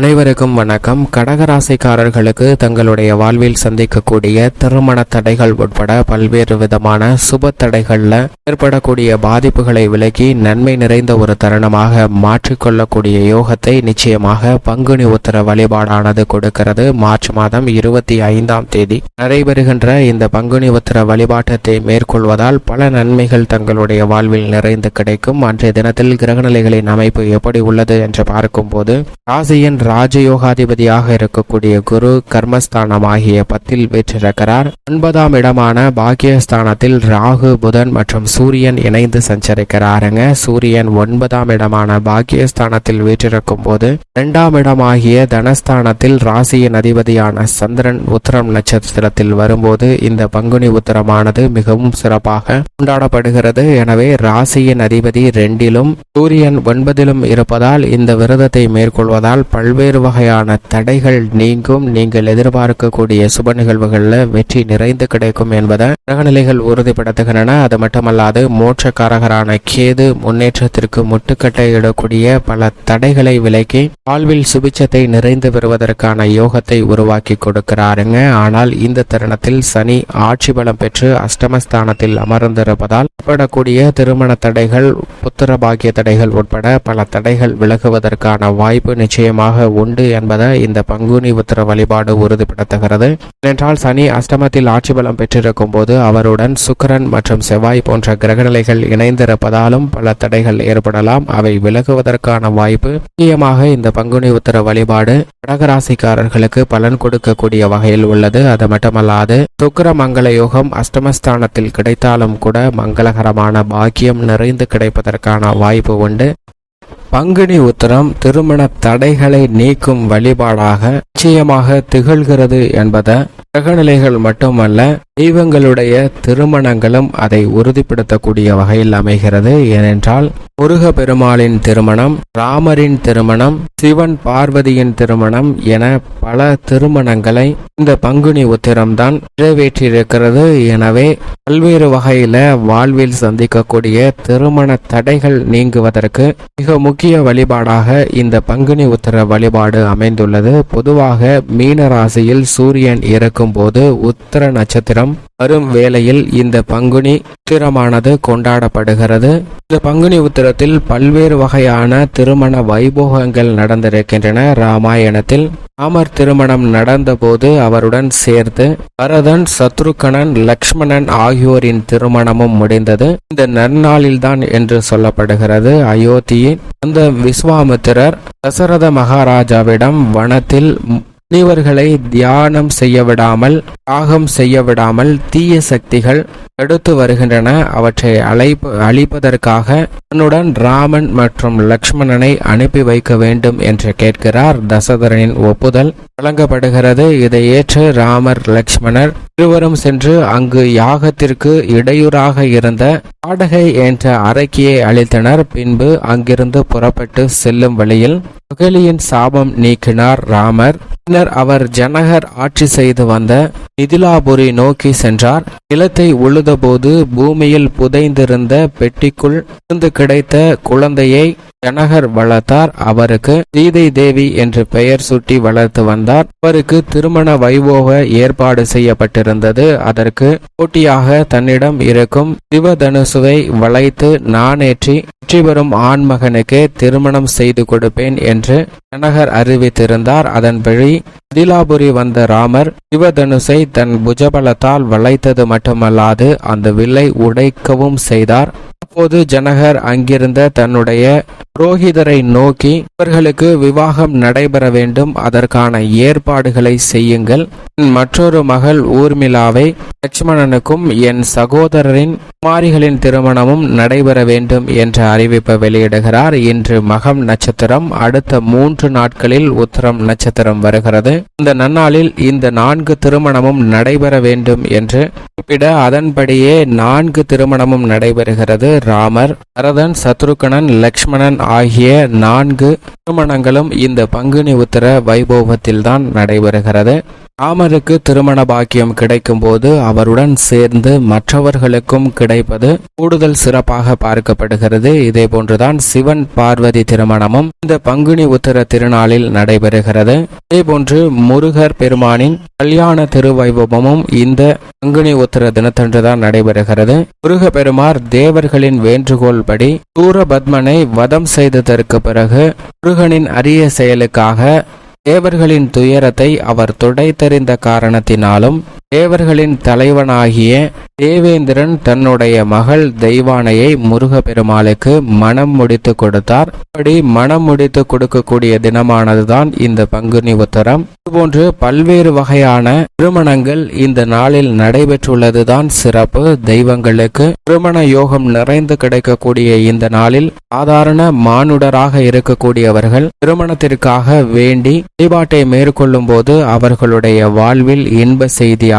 அனைவருக்கும் வணக்கம். கடகராசிக்காரர்களுக்கு தங்களுடைய வாழ்வில் சந்திக்கக்கூடிய திருமண தடைகள் உட்பட பல்வேறு விதமான சுப தடைகள்ல ஏற்படக்கூடிய பாதிப்புகளை விலக்கி நன்மை நிறைந்த ஒரு தருணமாக மாற்றிக்கொள்ளக்கூடிய யோகத்தை நிச்சயமாக பங்குனி உத்தர வழிபாடானது கொடுக்கிறது. மார்ச் மாதம் இருபத்தி ஐந்தாம் தேதி நடைபெறுகின்ற இந்த பங்குனி உத்தர வழிபாட்டத்தை மேற்கொள்வதால் பல நன்மைகள் தங்களுடைய வாழ்வில் நிறைந்து கிடைக்கும். அன்றைய தினத்தில் கிரகநிலைகளின் அமைப்பு எப்படி உள்ளது என்று பார்க்கும்போது ராசியின் ராஜயோகாதிபதியாக இருக்கக்கூடிய குரு கர்மஸ்தானம் ஆகிய பத்தில் பெற்றிருக்கிறார் ஒன்பதாம் இடமான பாக்கியஸ்தானத்தில் ராகு புதன் மற்றும் சூரியன் இணைந்து சஞ்சரிக்கிறாருங்க. சூரியன் ஒன்பதாம் இடமான பாக்கியஸ்தானத்தில் வீற்றிருக்கும் போது இரண்டாம் இடமாகிய தனஸ்தானத்தில் ராசியின் அதிபதியான சந்திரன் உத்தரம் நட்சத்திரத்தில் வரும்போது இந்த பங்குனி உத்தரமானது மிகவும் சிறப்பாக கொண்டாடப்படுகிறது. எனவே ராசியின் அதிபதி ரெண்டிலும் சூரியன் ஒன்பதிலும் இருப்பதால் இந்த விரதத்தை மேற்கொள்வதால் பல்வேறு வகையான தடைகள் நீங்கும். நீங்கள் எதிர்பார்க்கக்கூடிய சுப நிகழ்வுகளில் வெற்றி நிறைந்து கிடைக்கும் என்பதை கிரகநிலைகள் உறுதிப்படுத்துகின்றன. அது மட்டுமல்லாது மோட்சக்காரகரான கேது முன்னேற்றத்திற்கு முட்டுக்கட்டை இடக்கூடிய பல தடைகளை விலக்கி வாழ்வில் சுபிச்சத்தை நிறைந்து பெறுவதற்கான யோகத்தை உருவாக்கி கொடுக்கிறாருங்க. ஆனால் இந்த தருணத்தில் சனி ஆட்சி பலம் பெற்று அஷ்டமஸ்தானத்தில் அமர்ந்திருப்பதால் ஏற்படக்கூடிய திருமண தடைகள் புத்திர பாக்கிய தடைகள் உட்பட பல தடைகள் விலகுவதற்கான வாய்ப்பு நிச்சயமாக உண்டு என்பதை இந்த பங்குனி உத்திர வழிபாடு உறுதிப்படுத்துகிறது. ஏனென்றால் சனி அஷ்டமத்தில் ஆட்சி பலம் பெற்றிருக்கும் போது அவருடன் சுக்கரன் மற்றும் செவ்வாய் போன்ற கிரகநிலைகள் இணைந்திருப்பதாலும் பல தடைகள் ஏற்படலாம். அவை விலகுவதற்கான வாய்ப்பு முக்கியமாக இந்த பங்குனி உத்தர வழிபாடு கடகராசிக்காரர்களுக்கு பலன் கொடுக்கக்கூடிய வகையில் உள்ளது. அது மட்டுமல்லாது சுக்கர மங்கள யோகம் அஷ்டமஸ்தானத்தில் கிடைத்தாலும் கூட மங்களகரமான பாக்கியம் நிறைந்து கிடைப்பதற்கான வாய்ப்பு உண்டு. பங்குனி உத்தரம் திருமண தடைகளை நீக்கும் வழிபாடாக நிச்சயமாக திகழ்கிறது என்பதை கிரகநிலைகள் மட்டுமல்ல தெய்வங்களுடைய திருமணங்களும் அதை உறுதிப்படுத்தக்கூடிய வகையில் அமைகிறது. ஏனென்றால் முருக பெருமாளின் திருமணம் ராமரின் திருமணம் சிவன் பார்வதியின் திருமணம் என பல திருமணங்களை இந்த பங்குனி உத்திரம்தான் நிறைவேற்றியிருக்கிறது. எனவே பல்வேறு வகையில வாழ்வில் சந்திக்கக்கூடிய திருமண தடைகள் நீங்குவதற்கு மிக முக்கிய வழிபாடாக இந்த பங்குனி உத்திர வழிபாடு அமைந்துள்ளது. பொதுவாக மீன ராசியில் சூரியன் இருக்கும் போது உத்திர நட்சத்திரம் வரும் வேளையில் இந்த பங்குனி உத்திரமானது கொண்டாடப்படுகிறது. இந்த பங்குனி உத்திரத்தில் பல்வேறு வகையான திருமண வைபோகங்கள் நடந்திருக்கின்றன. ராமாயணத்தில் ராமர் திருமணம் நடந்தபோது அவருடன் சேர்த்து பரதன் சத்ருகணன் லக்ஷ்மணன் ஆகியோரின் திருமணமும் முடிந்தது. இந்த நன்னாளில்தான் என்று சொல்லப்படுகிறது. அயோத்தியின் அந்த விஸ்வாமித்திரர் தசரத மகாராஜாவிடம் வனத்தில் முனிவர்களை தியானம் செய்ய விடாமல் யாகம் செய்ய விடாமல் தீய சக்திகள் தடுத்து வருகின்றன. அவற்றை அழைப்பு அழிப்பதற்காக தன்னுடன் ராமன் மற்றும் லக்ஷ்மணனை அனுப்பி வைக்க வேண்டும் என்று கேட்கிறார் தசதரனின் ஒப்புதல். வழங்கப்படுகிறது. இதை ஏற்று ராமர் லக்ஷ்மணர் இருவரும் சென்று அங்கு யாகத்திற்கு இடையூறாக இருந்த பாடகை என்ற அரக்கியை அழித்தனர். பின்பு அங்கிருந்து புறப்பட்டு செல்லும் வழியில் அகலியின் சாபம் நீக்கினார் ராமர். பின்னர் அவர் ஜனகர் ஆட்சி செய்து வந்த மிதிலாபுரி நோக்கி சென்றார். நிலத்தை உழுதபோது பூமியில் புதைந்திருந்த பெட்டிக்குள் இருந்து கிடைத்த குழந்தையை ஜனகர் வளர்த்தார். அவருக்கு சீதை தேவி என்று பெயர் சுட்டி வளர்த்து வந்தார். அவருக்கு திருமண வைபோக ஏற்பாடு செய்யப்பட்டிருந்தது. அதற்கு போட்டியாக தன்னிடம் இருக்கும் சிவதனுசுவை வளைத்து நானேற்றி வெற்றி பெறும் ஆண்மகனுக்கு திருமணம் செய்து கொடுப்பேன் என்று ஜனகர் அறிவித்திருந்தார். அதன்படி அதிலாபுரி வந்த ராமர் சிவதனுசை தன் புஜபலத்தால் வளைத்தது மட்டுமல்லாது அந்த வில்லை உடைக்கவும் செய்தார். அப்போது ஜனகர் அங்கிருந்த தன்னுடைய புரோகிதரை நோக்கி இவர்களுக்கு விவாகம் நடைபெற வேண்டும் அதற்கான ஏற்பாடுகளை செய்யுங்கள். மற்றொரு மகள் ஊர்மிளாவை லட்சுமணனுக்கும் என் சகோதரரின் குமாரிகளின் திருமணமும் நடைபெற வேண்டும் என்ற அறிவிப்பை வெளியிடுகிறார். இன்று மகம் நட்சத்திரம் அடுத்த மூன்று நாட்களில் உத்தரம் நட்சத்திரம் வருகிறது. இந்த நன்னாளில் இந்த நான்கு திருமணமும் நடைபெற வேண்டும் என்று குறிப்பிட அதன்படியே நான்கு திருமணமும் நடைபெறுகிறது. ராமர் பரதன் சத்ருகணன் லக்ஷ்மணன் ஆகிய நான்கு திருமணங்களும் இந்த பங்குனி உத்தர வைபோகத்தில்தான் நடைபெறுகிறது. ராமருக்கு திருமண பாக்கியம் கிடைக்கும் போது அவருடன் சேர்ந்து மற்றவர்களுக்கும் கிடைப்பது கூடுதல் சிறப்பாக பார்க்கப்படுகிறது. இதே போன்றுதான் சிவன் பார்வதி திருமணமும் இந்த பங்குனி உத்தர திருநாளில் நடைபெறுகிறது. இதேபோன்று முருகர் பெருமானின் கல்யாண திருவைபவமும் இந்த பங்குனி உத்தர தினத்தன்றுதான் நடைபெறுகிறது. முருக பெருமார் தேவர்களின் வேண்டுகோள் படி சூரபத்மனை வதம் செய்ததற்கு பிறகு முருகனின் அரிய செயலுக்காக தேவர்களின் துயரத்தை அவர் துடைத்தறிந்த காரணத்தினாலும் தேவர்களின் தலைவனாகிய தேவேந்திரன் தன்னுடைய மகள் தெய்வானையை முருகப்பெருமாளுக்கு மனம் முடித்து கொடுத்தார். அப்படி மனம் முடித்து கொடுக்கக்கூடிய தினமானதுதான் இந்த பங்குனி உத்தரம். இதுபோன்று பல்வேறு வகையான திருமணங்கள் இந்த நாளில் நடைபெற்றுள்ளதுதான் சிறப்பு. தெய்வங்களுக்கு திருமண யோகம் நிறைந்து கிடைக்கக்கூடிய இந்த நாளில் சாதாரண மானுடராக இருக்கக்கூடியவர்கள் திருமணத்திற்காக வேண்டி வழிபாட்டை மேற்கொள்ளும் போது அவர்களுடைய வாழ்வில் இன்ப செய்தியாக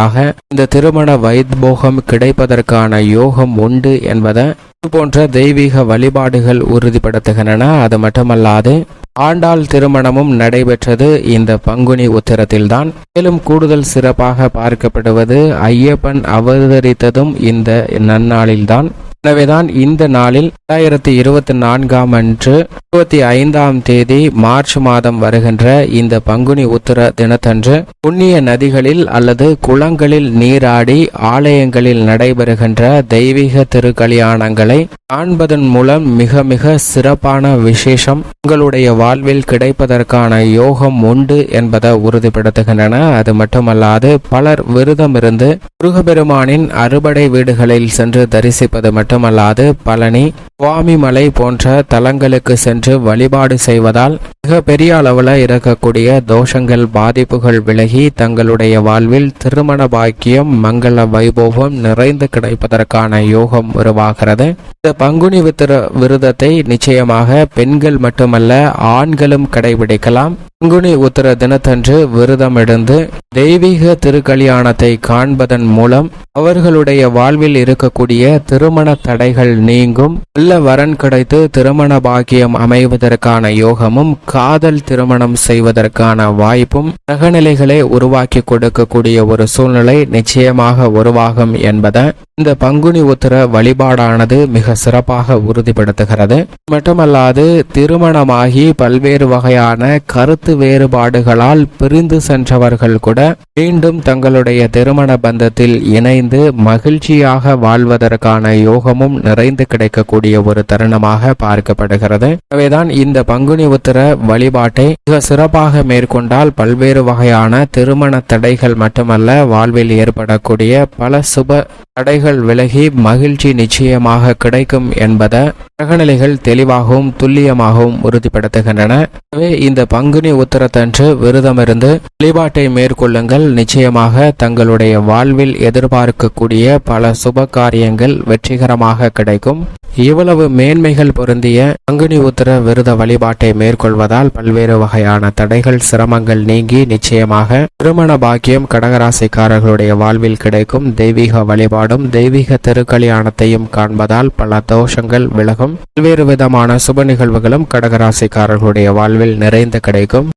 இந்த திருமண வைத்போகம் கிடைப்பதற்கான யோகம் உண்டு என்பதை போன்ற தெய்வீக வழிபாடுகள் உறுதிப்படுத்துகின்றன. அது மட்டுமல்லாது ஆண்டாள் திருமணமும் நடைபெற்றது. இந்த பங்குனி உத்திரத்தில்தான் மேலும் கூடுதல் சிறப்பாக பார்க்கப்படுவது. ஐயப்பன் அவதரித்ததும் இந்த நன்னாளில்தான். எனவேதான் இந்த நாளில் இரண்டாயிரத்தி இருபத்தி நான்காம் அன்று இருபத்தி ஐந்தாம் தேதி மார்ச் மாதம் வருகின்ற இந்த பங்குனி உத்தர தினத்தன்று புண்ணிய நதிகளில் அல்லது குளங்களில் நீராடி ஆலயங்களில் நடைபெறுகின்ற தெய்வீக திருக்கல்யாணங்களை காண்பதன் மூலம் மிக மிக சிறப்பான விசேஷம். உங்களுடைய வாழ்வில் கிடைப்பதற்கான யோகம் உண்டு என்பதை உறுதிப்படுத்துகின்றன. அது மட்டுமல்லாது பலர் விருதமிருந்து முருகபெருமானின் அறுபடை வீடுகளில் சென்று தரிசிப்பது மட்டும் மட்டுமல்லாது பழனி சுவாமிமலை போன்ற தலங்களுக்கு சென்று வழிபாடு செய்வதால் மிக பெரிய அளவில் இருக்கக்கூடிய தோஷங்கள் பாதிப்புகள் விலகி தங்களுடைய வாழ்வில் திருமண பாக்கியம் மங்கள வைபோகம் நிறைந்து கிடைப்பதற்கான யோகம் உருவாகிறது. இந்த பங்குனி வித்திர விரதத்தை நிச்சயமாக பெண்கள் மட்டுமல்ல ஆண்களும் கடைபிடிக்கலாம். பங்குனி உத்தர தினத்தன்று விரதம் எடுந்து தெய்வீக திருக்கல்யாணத்தை காண்பதன் மூலம் அவர்களுடைய வாழ்வில் இருக்கக்கூடிய திருமண தடைகள் நீங்கும். நல்ல வரன் கிடைத்து திருமண பாக்கியம் அமைவதற்கான யோகமும் காதல் திருமணம் செய்வதற்கான வாய்ப்பும் சகநிலைகளை உருவாக்கி கொடுக்கக்கூடிய ஒரு சூழ்நிலை நிச்சயமாக உருவாகும் என்பதை இந்த பங்குனி உத்தர வழிபாடானது மிக சிறப்பாக உறுதிப்படுத்துகிறது. மட்டுமல்லாது திருமணமாகி பல்வேறு வகையான கருத்து வேறுபாடுகளால் பிரிந்து சென்றவர்கள் கூட மீண்டும் தங்களுடைய திருமண பந்தத்தில் இணைந்து மகிழ்ச்சியாக வாழ்வதற்கான யோகமும் நிறைந்து கிடைக்கக்கூடிய ஒரு தருணமாக பார்க்கப்படுகிறது. எனவேதான் இந்த பங்குனி உத்தர வழிபாட்டை மிக சிறப்பாக மேற்கொண்டால் பல்வேறு வகையான திருமண தடைகள் மட்டுமல்ல வாழ்வில் ஏற்படக்கூடிய பல சுப தடைகள் விலகி மகிழ்ச்சி நிச்சயமாக கிடைக்கும் என்பதை கிரகநிலைகள் தெளிவாகவும் துல்லியமாகவும் உறுதிப்படுத்துகின்றன. எனவே இந்த பங்குனி உத்தரத்தன்று விரதமிருந்து வழிபாட்டை மேற்கொள்ளுங்கள். நிச்சயமாக தங்களுடைய வாழ்வில் எதிர்பார்க்கக்கூடிய பல சுப காரியங்கள் வெற்றிகரமாக கிடைக்கும். இவ்வளவு மேன்மைகள் பொருந்திய பங்குனி உத்தர விரத வழிபாட்டை மேற்கொள்வதால் பல்வேறு வகையான தடைகள் சிரமங்கள் நீங்கி நிச்சயமாக திருமண பாக்கியம் கடகராசிக்காரர்களுடைய வாழ்வில் கிடைக்கும். தெய்வீக வழிபாடு வழிபாடும் தெய்வீக திருக்கல்யாணத்தையும் காண்பதால் பல தோஷங்கள் விலகும். பல்வேறு விதமான சுப நிகழ்வுகளும் கடகராசிக்காரர்களுடைய வாழ்வில் நிறைந்து கிடைக்கும்.